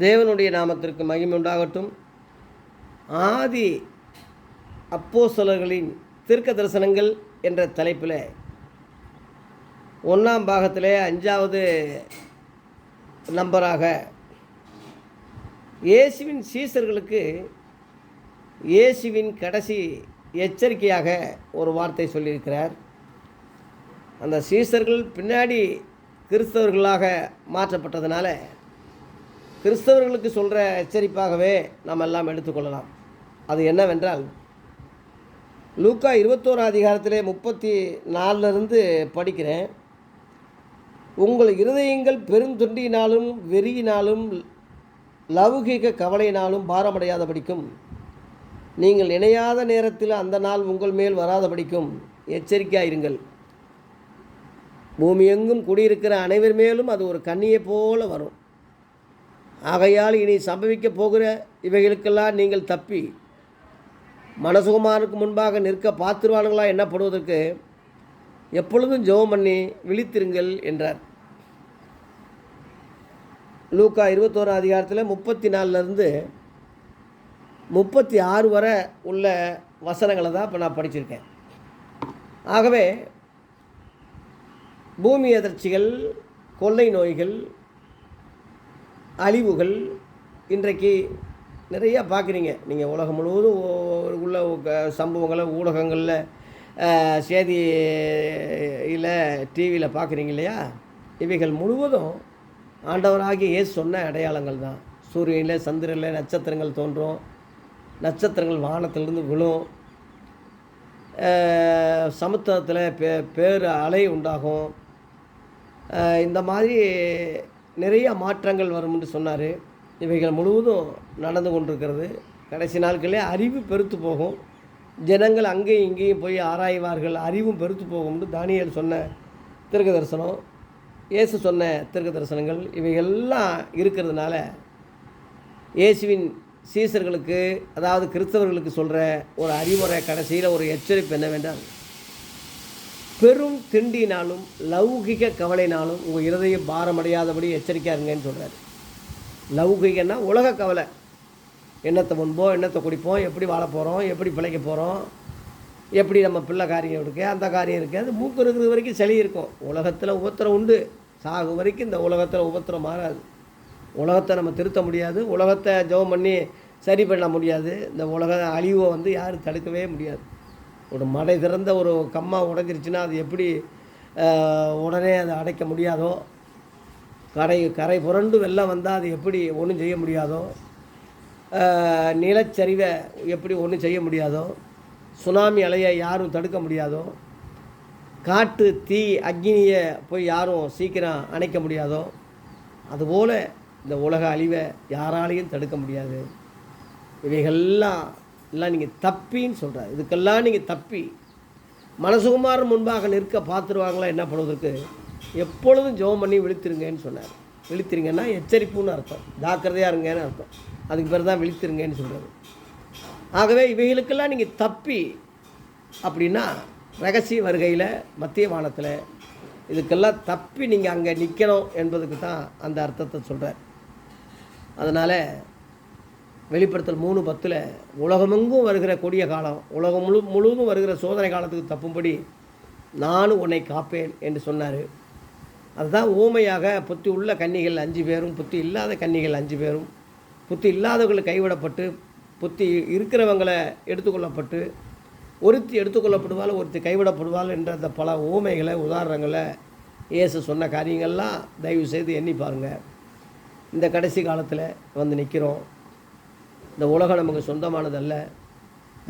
தேவனுடைய நாமத்திற்கு மகிமை உண்டாகட்டும். ஆதி அப்போஸ்தலர்களின் தீர்க்க தரிசனங்கள் என்ற தலைப்பில் ஒன்றாம் பாகத்தில் அஞ்சாவது நம்பராக இயேசுவின் சீசர்களுக்கு இயேசுவின் கடைசி எச்சரிக்கையாக ஒரு வார்த்தை சொல்லியிருக்கிறார். அந்த சீசர்கள் பின்னாடி கிறிஸ்தவர்களாக மாற்றப்பட்டதுனால கிறிஸ்தவர்களுக்கு சொல்கிற எச்சரிப்பாகவே நாம் எல்லாம் எடுத்துக்கொள்ளலாம். அது என்னவென்றால் லூக்கா இருபத்தோரா அதிகாரத்திலே முப்பத்தி நாலுலேருந்து படிக்கிறேன். உங்கள் இருதயங்கள் பெருந்தொண்டியினாலும் வெறியினாலும் லௌகிக கவலையினாலும் பாரமடையாதபடிக்கும் நீங்கள் இணையாத நேரத்தில் அந்த நாள் உங்கள் மேல் வராதபடிக்கும் எச்சரிக்கையாயிருங்கள். பூமி எங்கும் குடியிருக்கிற அனைவர் மேலும் அது ஒரு கண்ணியை போல வரும். ஆகையால் இனி சம்பவிக்கப் போகிற இவைகளுக்கெல்லாம் நீங்கள் தப்பி மனசுகுமாருக்கு முன்பாக நிற்க பார்த்துருவானுங்களா என்ன பண்ணுவதற்கு எப்பொழுதும் ஜெபம் பண்ணி விழித்திருங்கள் என்றார். லூக்கா இருபத்தோரு அதிகாரத்தில் முப்பத்தி நாலுலேருந்து முப்பத்தி ஆறு வரை உள்ள வசனங்களை தான் இப்போ நான் படிச்சிருக்கேன். ஆகவே பூமி அதிர்ச்சிகள் கொள்ளை நோய்கள் அழிவுகள் இன்றைக்கு நிறையா பார்க்குறீங்க. நீங்கள் உலகம் முழுவதும் உள்ள க- சம்பவங்களை ஊடகங்களில் செய்தியில் டிவியில் பார்க்குறீங்க இல்லையா? இவைகள் முழுவதும் ஆண்டவராகிய இயேசு சொன்ன அடையாளங்கள் தான். சூரியனில் சந்திரனில் நட்சத்திரங்கள் தோன்றும். நட்சத்திரங்கள் வானத்திலிருந்து விழும். சமுத்திரத்தில் பே பேர் அலை உண்டாகும். இந்த மாதிரி நிறைய மாற்றங்கள் வரும்னு சொன்னார். இவைகள் முழுவதும் நடந்து கொண்டிருக்கிறது. கடைசி நாட்களே அறிவு பெருத்து போகும். ஜனங்கள் அங்கேயும் இங்கேயும் போய் ஆராய்வார்கள். அறிவும் பெருத்து போகும்னு தானியல் சொன்ன திருக்க தரிசனம் இயேசு சொன்ன திருக்க தரிசனங்கள் இவைகள்லாம் இருக்கிறதுனால இயேசுவின் சீசர்களுக்கு அதாவது கிறிஸ்தவர்களுக்கு சொல்கிற ஒரு அறிவுரை கடைசியில் ஒரு எச்சரிப்பு என்னவென்றால் பெரும் திண்டினாலும் லௌகிக கவலைனாலும் உங்கள் இருதயம் பாரமடையாதபடி எச்சரிக்கையாக இருங்கன்னு சொல்கிறார் லௌகிகன்னா உலக கவலை. எண்ணத்தை முன்போம் எண்ணத்தை குடிப்போம் எப்படி வாழ போகிறோம் எப்படி பிழைக்க போகிறோம் எப்படி நம்ம பிள்ளை காரியம் இருக்குது அந்த காரியம் இருக்குது அது மூக்கு இருக்கிற வரைக்கும் சளி இருக்கும். உலகத்தில் உபத்திரம் உண்டு. சாகு வரைக்கும் இந்த உலகத்தில் உபத்திரம் மாறாது. உலகத்தை நம்ம திருத்த முடியாது. உலகத்தை ஜெபம் பண்ணி சரி பண்ண முடியாது. இந்த உலக அழிவை வந்து யாரும் தடுக்கவே முடியாது. ஒரு மடை திறந்த ஒரு கம்மா உடைஞ்சிருச்சுன்னா அது எப்படி உடனே அதை அடைக்க முடியாதோ? கரை கரை புரண்டு வெள்ளம் வந்தால் அது எப்படி ஒன்றும் செய்ய முடியாதோ? நிலச்சரிவை எப்படி ஒன்றும் செய்ய முடியாதோ? சுனாமி அலையை யாரும் தடுக்க முடியாதோ? காட்டு தீ அக்னியை போய் யாரும் சீக்கிரம் அணைக்க முடியாதோ? அதுபோல் இந்த உலக அழிவை யாராலையும் தடுக்க முடியாது. இவைகள்லாம் எல்லாம் நீங்கள் தப்பின்னு சொல்கிறார் இதுக்கெல்லாம் நீங்கள் தப்பி. மனசுகுமாரன் முன்பாக நிற்க பார்த்துருவாங்களா? என்ன பண்ணுவதற்கு? எப்பொழுதும் ஜெபம் பண்ணி விழித்திருங்கன்னு சொன்னார். விழித்திருங்கன்னா எச்சரிப்புன்னு அர்த்தம். ஜாக்கிரதையாக இருங்கன்னு அர்த்தம். அதுக்கு பேர் தான் விழித்திருங்கன்னு சொல்கிறது ஆகவே இவைகளுக்கெல்லாம் நீங்கள் தப்பி அப்படின்னா ரகசிய வருகையில் மத்திய வானத்தில் இதுக்கெல்லாம் தப்பி நீங்கள் அங்கே நிற்கணும் என்பதுக்கு தான் அந்த அர்த்தத்தை சொல்கிறார் அதனால் வெளிப்படுத்தல் மூணு பத்தில் உலகமெங்கும் வருகிற கொடிய காலம் உலகம் முழு முழுவதும் வருகிற சோதனை காலத்துக்கு தப்பும்படி நானும் உன்னை காப்பேன் என்று சொன்னார். அதுதான் ஊமையாக புத்தி உள்ள கன்னிகள் அஞ்சு பேரும் புத்தி இல்லாத கன்னிகள் அஞ்சு பேரும் புத்தி இல்லாதவர்கள் கைவிடப்பட்டு புத்தி இருக்கிறவங்களை எடுத்துக்கொள்ளப்பட்டு ஒருத்தி எடுத்துக்கொள்ளப்படுவாள் ஒருத்தி கைவிடப்படுவாள் என்ற அந்த பல ஊமைகளை உதாரணங்களை இயேசு சொன்ன காரியங்கள்லாம் தயவு செய்து எண்ணி பாருங்கள் இந்த கடைசி காலத்தில் வந்து நிற்கிறோம் இந்த உலகம் நமக்கு சொந்தமானதல்ல.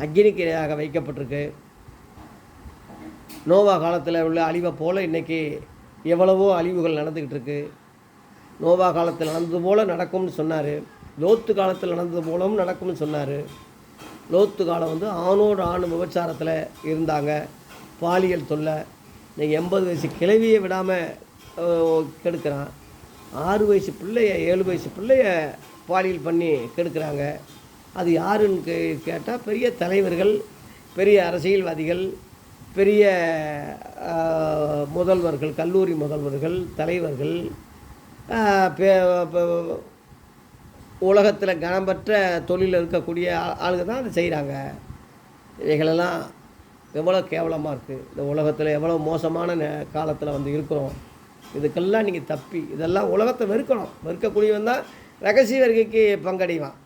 அக்னிக்கிரையாக வைக்கப்பட்டிருக்கு. நோவா காலத்தில் உள்ள அழிவை போல் இன்றைக்கி எவ்வளவோ அழிவுகள் நடந்துக்கிட்டு இருக்கு. நோவா காலத்தில் நடந்தது போல் நடக்கும்னு சொன்னார். லோத்து காலத்தில் நடந்தது போலவும் நடக்கும்னு சொன்னார். லோத்து காலம் வந்து ஆணோடு ஆண் விபச்சாரத்தில் இருந்தாங்க. பாலியல் தொல்லை. நீங்கள் எண்பது வயசு கிளவியை விடாமல் கெடுக்கிறான். ஆறு வயசு பிள்ளைய ஏழு வயசு பிள்ளைய பாலியல் பண்ணி கெடுக்கிறாங்க. அது யாருன்னு கே கேட்டால் பெரிய தலைவர்கள் பெரிய அரசியல்வாதிகள் பெரிய முதல்வர்கள் கல்லூரி முதல்வர்கள் தலைவர்கள் உலகத்தில் கனம் பெற்ற உலகத்தில் கனம்பற்ற தொழிலில் இருக்கக்கூடிய ஆளுங்க தான் அதை செய்கிறாங்க இவைகளெல்லாம் எவ்வளோ கேவலமாக இருக்குது இந்த உலகத்தில் எவ்வளோ மோசமான காலத்தில் வந்து இருக்கிறோம். இதுக்கெல்லாம் நீங்கள் தப்பி இதெல்லாம் உலகத்தை வெறுக்கணும். வெறுக்கக்கூடியவன் தான் ரகசிய வருகைக்கு பங்கடைவான்.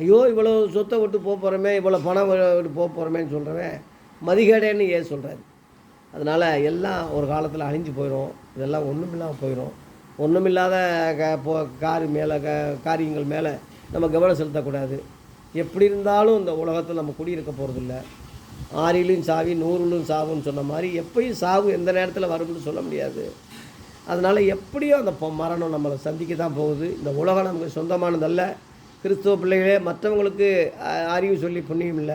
ஐயோ இவ்வளோ சொத்தை விட்டு போக போகிறோமே இவ்வளோ பணம் விட்டு போக போகிறோமேன்னு சொல்கிறவன் மதிகேடேன்னு ஏன் சொல்கிறாரு அதனால் எல்லாம் ஒரு காலத்தில் அழிஞ்சு போயிடும் இதெல்லாம் ஒன்றுமில்லாமல் போயிடும் ஒன்றுமில்லாத க போ காரி மேலே க காரியங்கள் மேலே நம்ம கவனம் செலுத்தக்கூடாது எப்படி இருந்தாலும் இந்த உலகத்தில் நம்ம குடியிருக்க போகிறதில்ல ஆறிலும் சாவி நூறுலும் சாவுன்னு சொன்ன மாதிரி எப்பயும் சாவு எந்த நேரத்தில் வரும்னு சொல்ல முடியாது. அதனால் எப்படியும் அந்த பொ- மரணம் நம்மளை சந்திக்க தான் போகுது. இந்த உலகம் நமக்கு சொந்தமானதல்ல. கிறிஸ்துவ பிள்ளைகளே மற்றவங்களுக்கு அறிவு சொல்லி புண்ணியம் இல்லை.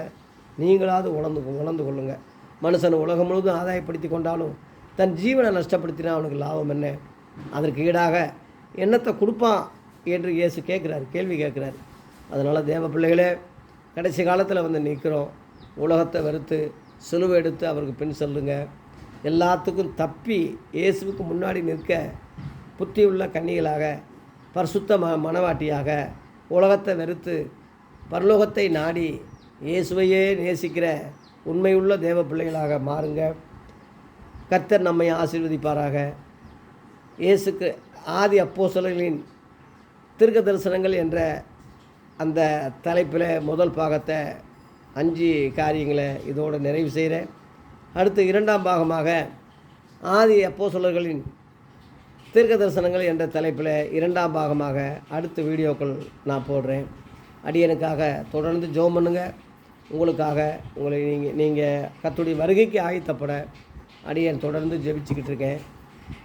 நீங்களாவது உணர்ந்து உணர்ந்து கொள்ளுங்கள் மனுஷன் உலகம் முழுவதும் ஆதாயப்படுத்தி கொண்டாலும் தன் ஜீவனை நஷ்டப்படுத்தினா அவனுக்கு லாபம் என்ன? அதற்கு ஈடாக என்னத்தை கொடுப்பான் என்று இயேசு கேட்குறாரு கேள்வி கேட்குறாரு. அதனால் தேவ பிள்ளைகளே கடைசி காலத்தில் வந்து நிற்கிறோம் உலகத்தை வெறுத்து சிலுவை எடுத்து அவருக்கு பின் செல்லுங்கள் எல்லாத்துக்கும் தப்பி இயேசுவுக்கு முன்னாடி நிற்க புத்தியுள்ள கன்னிகளாக பரிசுத்த ம மனவாட்டியாக உலகத்தை வெறுத்து பரலோகத்தை நாடி இயேசுவையே நேசிக்கிற உண்மையுள்ள தேவ பிள்ளைகளாக மாறுங்க. கர்த்தர் நம்மை ஆசீர்வதிப்பாராக. இயேசுக்கு ஆதி அப்போசலர்களின் தீர்க்க தரிசனங்கள் என்ற அந்த தலைப்பில் முதல் பாகத்தை அஞ்சு காரியங்களை இதோடு நிறைவு செய்கிறேன். அடுத்து இரண்டாம் பாகமாக ஆதி அப்போஸ்தலர்களின் தீர்க்க தரிசனங்கள் என்ற தலைப்பில் இரண்டாம் பாகமாக அடுத்த வீடியோக்கள் நான் போடுறேன். அடியனுக்காக தொடர்ந்து ஜோம் பண்ணுங்க. உங்களுக்காக உங்களை நீங்கள் நீங்கள் கத்துடைய வருகைக்கு ஆயத்தப்பட அடியன் தொடர்ந்து ஜெபிச்சுக்கிட்டு இருக்கேன்.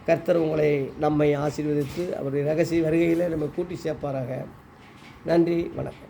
கர்த்தர் உங்களை நம்மை ஆசீர்வதித்து அவருடைய ரகசிய வருகையில் நம்ம கூட்டி சேர்ப்பாராக. நன்றி வணக்கம்.